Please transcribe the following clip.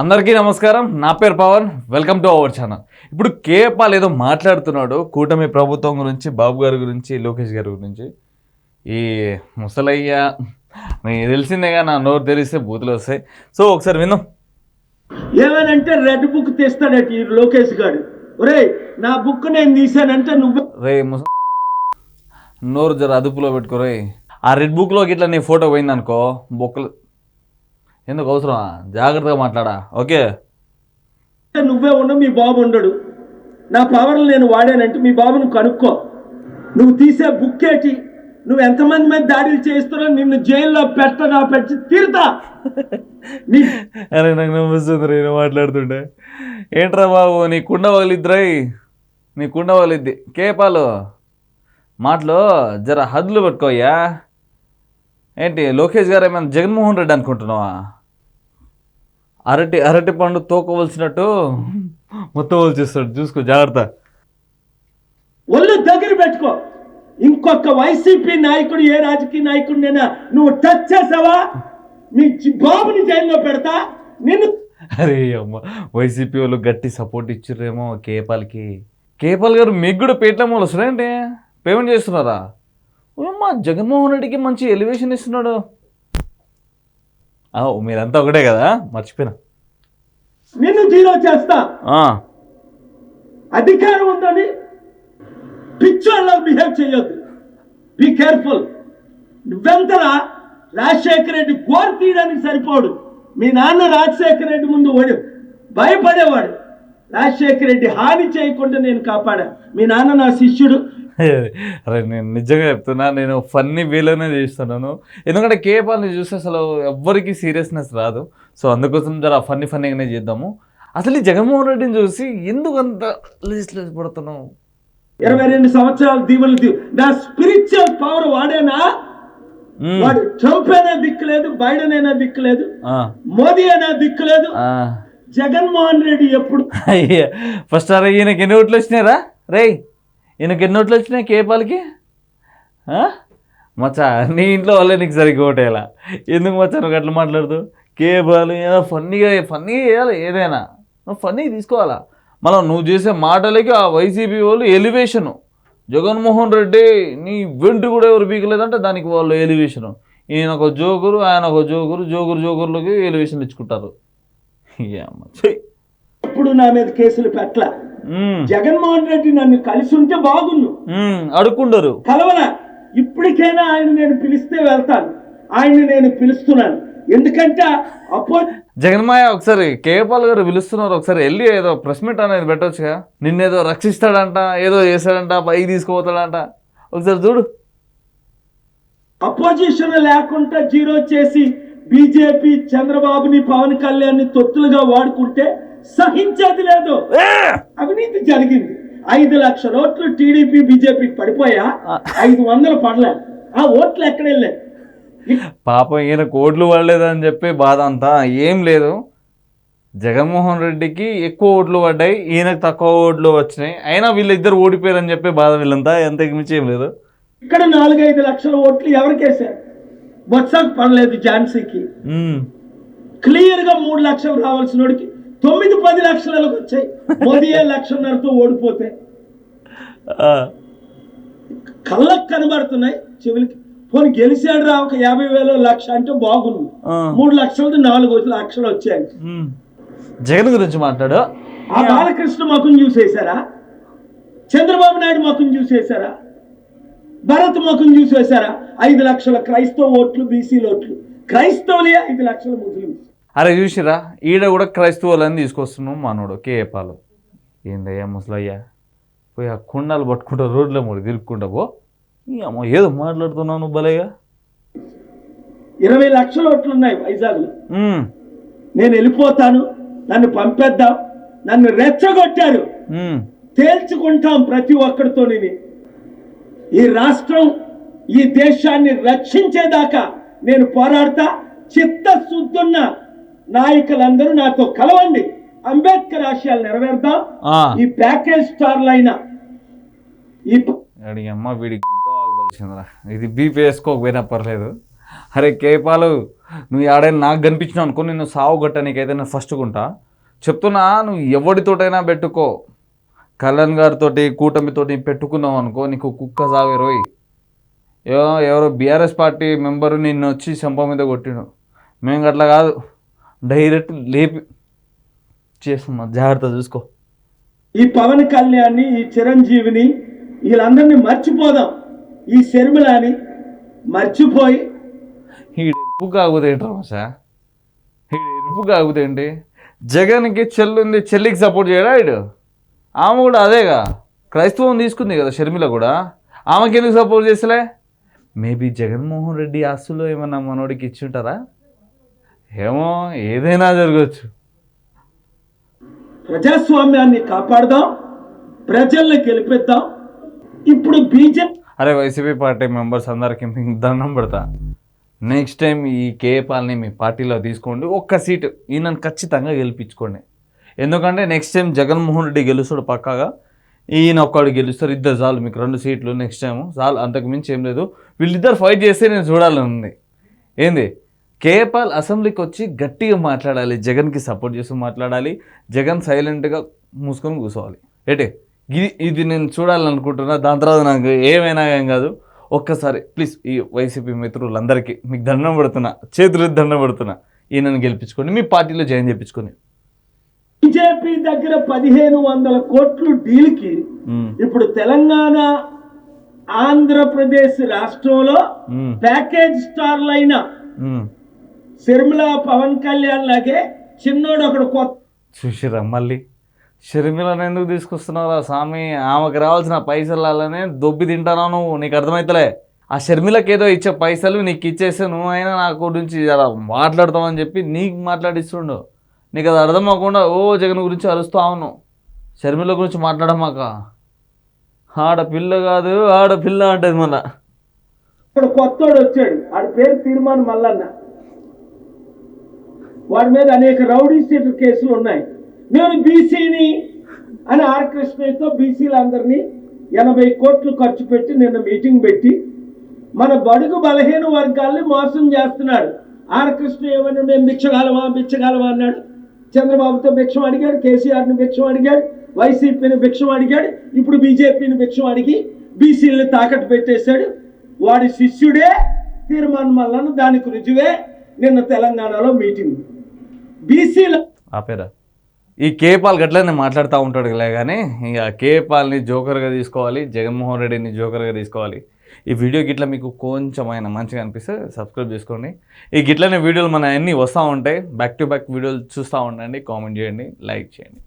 అందరికీ నమస్కారం. నా పేరు Pavan. Welcome to our channel. ఇప్పుడు కేపాల్ ఏదో మాట్లాడుతున్నాడు కూటమి ప్రభుత్వం గురించి బాబు గారి గురించి లోకేష్ గారి గురించి. ఈ ముసలయ్య నీకు తెలిసిందేగా నా నోరు తెరిస్తే బూతులు వస్తాయి. సో ఒకసారి విన్నాం ఏమనంటే రెడ్ బుక్ తెస్తాడట ఈ లోకేష్ గారు. ఒరేయ్ నా బుక్ నేను తీసానంటే నువ్వు రే ముస నోరు జర అదుపులో పెట్టుకోరే ఆ రెడ్ బుక్లో ఇట్లా నీ ఫోటో పోయిందనుకో బొక్కలు ఎందుకు అవసరమా? జాగ్రత్తగా మాట్లాడా. ఓకే. నువ్వే ఉండవు మీ బాబు ఉండడు. నా పవర్లు నేను వాడానంటే మీ బాబును కనుక్కో. నువ్వు తీసే బుక్ ఏంటి? నువ్వు ఎంతమంది మీద దాడులు చేస్తున్నావు నిన్ను జైల్లో పెట్టనా పెట్టి తీరుతా. నీ అరే నాకు నమ్మిస్తుంది నేను మాట్లాడుతుంటే. ఏంట్రా బాబు నీ కుండ వగిలిద్దిరాయి నీ కుండ వగిలిద్ది. కేపాలు మాటలు జర హద్దులు పెట్టుకోయ్యా. ఏంటి లోకేష్ గారు ఏమైనా జగన్మోహన్ రెడ్డి అనుకుంటున్నావా? అరటి అరటి పండు తోకవలసినట్టు మొత్తం వలిచేస్తాడు. చూసుకో జాగ్రత్త. ఒళ్ళు దగ్గర పెట్టుకో. ఇంకొక వైసీపీ నాయకుడు ఏ రాజకీయ నాయకుడినైనా నువ్వు టచ్ చేసావా? మీ బాబుని జైల్లో పెడతా? నిన్ను అరే అమ్మ వైసీపీ వాళ్ళు గట్టి సపోర్ట్ ఇచ్చిర్రేమో కేపాల్కి. కేపాల్ గారు మీకు కూడా పేట్ల వస్తున్నాయండి పేమెంట్ చేస్తున్నారా? అమ్మా జగన్మోహన్ రెడ్డికి మంచి ఎలివేషన్ ఇస్తున్నాడు. మీరంతా ఒకటే కదా? మర్చిపోయినా. నిన్ను జీరో చేస్తా. అధికారం ఉందని పిచ్చోళ్ళ బిహేవ్ చేయొద్దు. బీ కేర్ఫుల్ నువ్వెంతరా రాజశేఖర రెడ్డి గోరు తీయడానికి సరిపోడు. మీ నాన్న రాజశేఖర రెడ్డి ముందు ఓడి. భయపడేవాడు. రాజశేఖర రెడ్డి హాని చేయకుండా నేను కాపాడా. మీ నాన్న నా శిష్యుడు. అరే నేను నిజంగా చెప్తున్నా నేను ఫన్నీ వేలోనే చేస్తున్నాను. ఎందుకంటే కేపాల్ని చూస్తే అసలు ఎవ్వరికి సీరియస్నెస్ రాదు. సో అందుకోసం జర ఫన్నీ ఫన్నీగానే చేద్దాము. అసలు ఈ జగన్మోహన్ రెడ్డిని చూసి ఎందుకు అంత లేచి పడుతున్నావు? ఇరవై రెండు సంవత్సరాలు దీవులు దీవు నా స్పిరిచువల్ పవర్ వాడేనా. వాడు ట్రంప్ అయినా దిక్కులేదు బైడెన్ అయినా దిక్కులేదు ఆ, మోదీ అయినా దిక్కులేదు. ఆ. జగన్మోహన్ రెడ్డి ఎప్పుడు? అయ్యా ఫస్ట్ అరే ఈయనకి ఎన్ని ఓట్లు వచ్చినాయిరా? రేయ్ ఈయనకి ఎన్ని ఓట్లు వచ్చినాయి కేపాలకి? మచ్చా నీ ఇంట్లో వాళ్ళే నీకు సరిగ్గా ఓటేయాల? ఎందుకు మచ్చా నువ్వు అట్లా మాట్లాడుతూ? కేపాలు ఏదో ఫన్నీగా ఫన్నీగా చేయాలి ఏదైనా. నువ్వు ఫన్నీ తీసుకోవాలా? మనం నువ్వు చేసే మాటలకి ఆ వైసీపీ వాళ్ళు ఎలివేషను. జగన్మోహన్ రెడ్డి నీ వెంట కూడా ఎవరు పీకలేదంటే దానికి వాళ్ళు ఎలివేషను. ఈయన ఒక జోకురు ఆయన ఒక జోకురు జోకురు జోకుర్లకి ఎలివేషన్ ఇచ్చుకుంటారు. ఇప్పుడు నా మీద కేసులు పెట్టలే? జగన్మోహన్ రెడ్డి నన్ను కలిసి ఉంటే బాగుండు. మ్మ్. అడుక్కుంటారు కలవలా ఇప్పటికైనా ఆయన నేను పిలిస్తే వెళ్తాను. ఆయన్ని నేను పిలుస్తున్నాను. ఎందుకంటే అపో జగన్మాయ ఒకసారి కేపాల్ గారు పిలుస్తున్నారు. ఒకసారి వెళ్ళి ఏదో ప్రెస్ మీట్ అనేది పెట్టొచ్చుగా. నిన్నేదో రక్షిస్తాడంట ఏదో చేస్తాడంట పైకి తీసుకుపోతాడంట. ఒకసారి చూడు. అపోజిషన్ లేకుండా జీరో చేసి బీజేపీ చంద్రబాబుని పవన్ కళ్యాణ్ తొత్తులుగా వాడుకుంటే సహించేది లేదు. అవినీతి జరిగింది. ఐదు లక్షల ఓట్లు టీడీపీ బీజేపీకి పడిపోయా? ఐదు వందలు పడలే. ఆ ఓట్లు ఎక్కడ వెళ్ళాయి? పాపం ఈయన కోట్లు పడలేదని చెప్పి బాధ అంతా. ఏం లేదు. జగన్మోహన్ రెడ్డికి ఎక్కువ ఓట్లు పడ్డాయి. ఈయనకు తక్కువ ఓట్లు వచ్చినాయి. అయినా వీళ్ళిద్దరు ఓడిపోయారని చెప్పి బాధ వీళ్ళంతా. ఎంత మించి ఏం లేదు. ఇక్కడ నాలుగైదు లక్షల ఓట్లు ఎవరికేశారు బొత్సకు పడలేదు ఝాన్సీకి. మ్మ్. క్లియర్గా మూడు లక్షలు రావాల్సిన వాడికి తొమ్మిది పది లక్షలకు వచ్చాయి. మోదీ లక్షన్నరతో ఓడిపోతే. కళ్ళకు కనబడుతున్నాయి చెవులకి. పోనీ గెలిచాడు రా ఒక యాభై వేలు లక్ష అంటే బాగుంది. మూడు లక్షలది నాలుగు లక్షలు వచ్చాయి. జగన్ గురించి మాట్లాడు. ఆ బాలకృష్ణ ముఖం చూసేశారా చంద్రబాబు నాయుడు ముఖం చూసేశారా భరత్ ముఖం చూసేశారా ఐదు లక్షల క్రైస్తవ ఓట్లు బీసీ ఓట్లు. క్రైస్తవులే ఐదు లక్షల ముస్లిమ్స్. అరే చూసిరా ఈడ కూడా క్రైస్తవులని తీసుకొస్తున్నాం మనోడు కేపాలు ఏందయ్యా ముసలయ్యా? పోయి ఆ కుండాలు పట్టుకుంటా రోడ్ల మూడు తిరుక్కుంటా పో. అమ్మ ఏదో మాట్లాడుతున్నాను భలేగా? ఇరవై లక్షల ఓట్లు ఉన్నాయి వైజాగ్లో. నేను వెళ్ళిపోతాను నన్ను పంపేద్దాం నన్ను రెచ్చగొట్టారు. తేల్చుకుంటాం ప్రతి ఒక్కరితో ఈ రాష్ట్రం ఈ దేశాన్ని రక్షించేదాకా నేను పోరాడతా చిత్తశుద్ధున్న నాయకులందరూ నాతో కలవండి. అంబేద్కర్ ఆశయాలు నెరవేర్దాం. ఈ ప్యాకేజ్ స్టార్లు అయిన ఈ అమ్మ వీడికి వాగవలసిందిరా ఇది బీపీ వేసుకోకపోయినా పర్లేదు. అరే కేపాలు నువ్వు ఆడైనా నాకు కనిపించినావు అనుకో నేను సావు గట్టనీకైతే నేను ఫస్ట్ ఉంటా చెప్తున్నా నువ్వు ఎవరితోటైనా పెట్టుకో. కళ్యాణ్ గారితోటి కూటమితోటి పెట్టుకున్నావు అనుకో నీకు కుక్క సావే రోయ్ ఎవరో బీఆర్ఎస్ పార్టీ మెంబరు నిన్ను వచ్చి చెంప మీద కొట్టిను మేము అట్లా కాదు. డైరెక్ట్ లేపి చేస్తున్నా. జాగ్రత్త చూసుకో. ఈ పవన్ కళ్యాణ్ని ఈ చిరంజీవిని వీళ్ళందరినీ మర్చిపోదాం. ఈ శర్మిలాని మర్చిపోయి. ఈడు ఎరుపు కాగుదేంటి రమసా ఈడు ఎరుపు కాగుదేంటి జగన్కి చెల్లి ఉంది చెల్లికి సపోర్ట్ చేయడా ఈడు ఆమె కూడా అదేగా. క్రైస్తవం తీసుకుంది కదా షర్మిల కూడా. ఆమెకి ఎందుకు సపోర్ట్ చేసలే మేబీ జగన్మోహన్ రెడ్డి ఆస్తులు ఏమన్నా మనోడికి ఇచ్చి ఉంటారా ఏమో ఏదైనా జరగచ్చు ప్రజాస్వామ్యాన్ని కాపాడదాం ప్రజల్ని గెలిపిద్దాం. ఇప్పుడు బీజేపీ అరే వైసీపీ పార్టీ మెంబర్స్ అందరికి మీకు దండం పెడతా. నెక్స్ట్ టైం ఈ కేపాల్ని మీ పార్టీలో తీసుకోండి. ఒక్క సీటు ఈయనను ఖచ్చితంగా గెలిపించుకోండి. ఎందుకంటే నెక్స్ట్ టైం జగన్మోహన్ రెడ్డి గెలుస్తాడు పక్కాగా. ఈయన ఒక్కడు గెలుస్తారు ఇద్దరు చాలు. మీకు రెండు సీట్లు నెక్స్ట్ టైం చాలు అంతకు మించి ఏం లేదు. వీళ్ళిద్దరు ఫైట్ చేస్తే నేను చూడాలని ఉంది. ఏంది? కేపాల్ అసెంబ్లీకి వచ్చి గట్టిగా మాట్లాడాలి జగన్కి సపోర్ట్ చేస్తూ మాట్లాడాలి జగన్ సైలెంట్గా మూసుకొని కూర్చోవాలి. ఏటే ఇది ఇది నేను చూడాలనుకుంటున్నా దాని తర్వాత నాకు ఏమైనా ఏం కాదు. ఒక్కసారి ప్లీజ్ ఈ వైసీపీ మిత్రులందరికీ మీకు దండం పెడుతున్నా చేతులు దండం పెడుతున్నా ఈయనను గెలిపించుకోండి మీ పార్టీలో జాయిన్ చేయించుకొని. బీజేపీ దగ్గర పదిహేను వందల కోట్లు డీల్కి ఇప్పుడు తెలంగాణ ఆంధ్రప్రదేశ్ రాష్ట్రంలో ప్యాకేజ్ స్టార్లైన ఉమ్. శర్మిల పవన్ కళ్యాణ్ లాగే చిన్నోడు ఒకడు కొత్త చూసిరా మళ్ళీ. షర్మిలను ఎందుకు తీసుకొస్తున్నారా స్వామి? ఆమెకు రావాల్సిన పైసలనే దొబ్బి తింటానా నువ్వు? నీకు అర్థమవుతలే ఆ షర్మిలకి ఏదో ఇచ్చే పైసలు నీకు ఇచ్చేస్తే నువ్వు అయినా నా గురించి అలా మాట్లాడతావని చెప్పి నీకు మాట్లాడిస్తుండు. నీకు అది అర్థం అవ్వకుండా ఓ జగన్ గురించి అరుస్తూ అవును షర్మిల గురించి మాట్లాడమాక. ఆడపిల్ల కాదు ఆడపిల్ల అంటది మళ్ళా. ఇక్కడ కొత్తోడు వచ్చాడు. వాడి పేరు తీర్మాన్ మల్లన్న. వాడి మీద అనేక రౌడీ సీటర్ కేసులు ఉన్నాయి. నేను బీసీని అని ఆర్ కృష్ణయ్యతో బీసీలందరినీ ఎనభై కోట్లు ఖర్చు పెట్టి నిన్న మీటింగ్ పెట్టి మన బడుగు బలహీన వర్గాల్ని మోసం చేస్తున్నాడు. ఆర్ కృష్ణ ఏమన్నా మేము బిచ్చగాలమా బిచ్చగాలమా అన్నాడు. చంద్రబాబుతో భిక్షం అడిగాడు కేసీఆర్ని భిక్షం అడిగాడు వైసీపీని భిక్షం అడిగాడు ఇప్పుడు బీజేపీని భిక్షం అడిగి బీసీలని తాకట్టు పెట్టేశాడు. వాడి శిష్యుడే తీర్మాన్ మల్లన్న దానికి రుజువే నిన్న తెలంగాణలో మీటింగ్. బీసీల ఆపేరా. ఈ కేపాల్ గట్లనే మాట్లాడుతూ ఉంటాడు లే కానీ ఇక కేపాల్ని జోకర్గా తీసుకోవాలి జగన్మోహన్ రెడ్డిని జోకర్గా తీసుకోవాలి. ఈ వీడియో గిట్ల మీకు కొంచెమైనా మంచిగా అనిపిస్తే సబ్స్క్రైబ్ చేసుకోండి. ఈ గిట్లనే వీడియోలు మన అన్నీ వస్తూ ఉంటాయి. బ్యాక్ టు బ్యాక్ వీడియోలు చూస్తూ ఉండండి కామెంట్ చేయండి లైక్ చేయండి.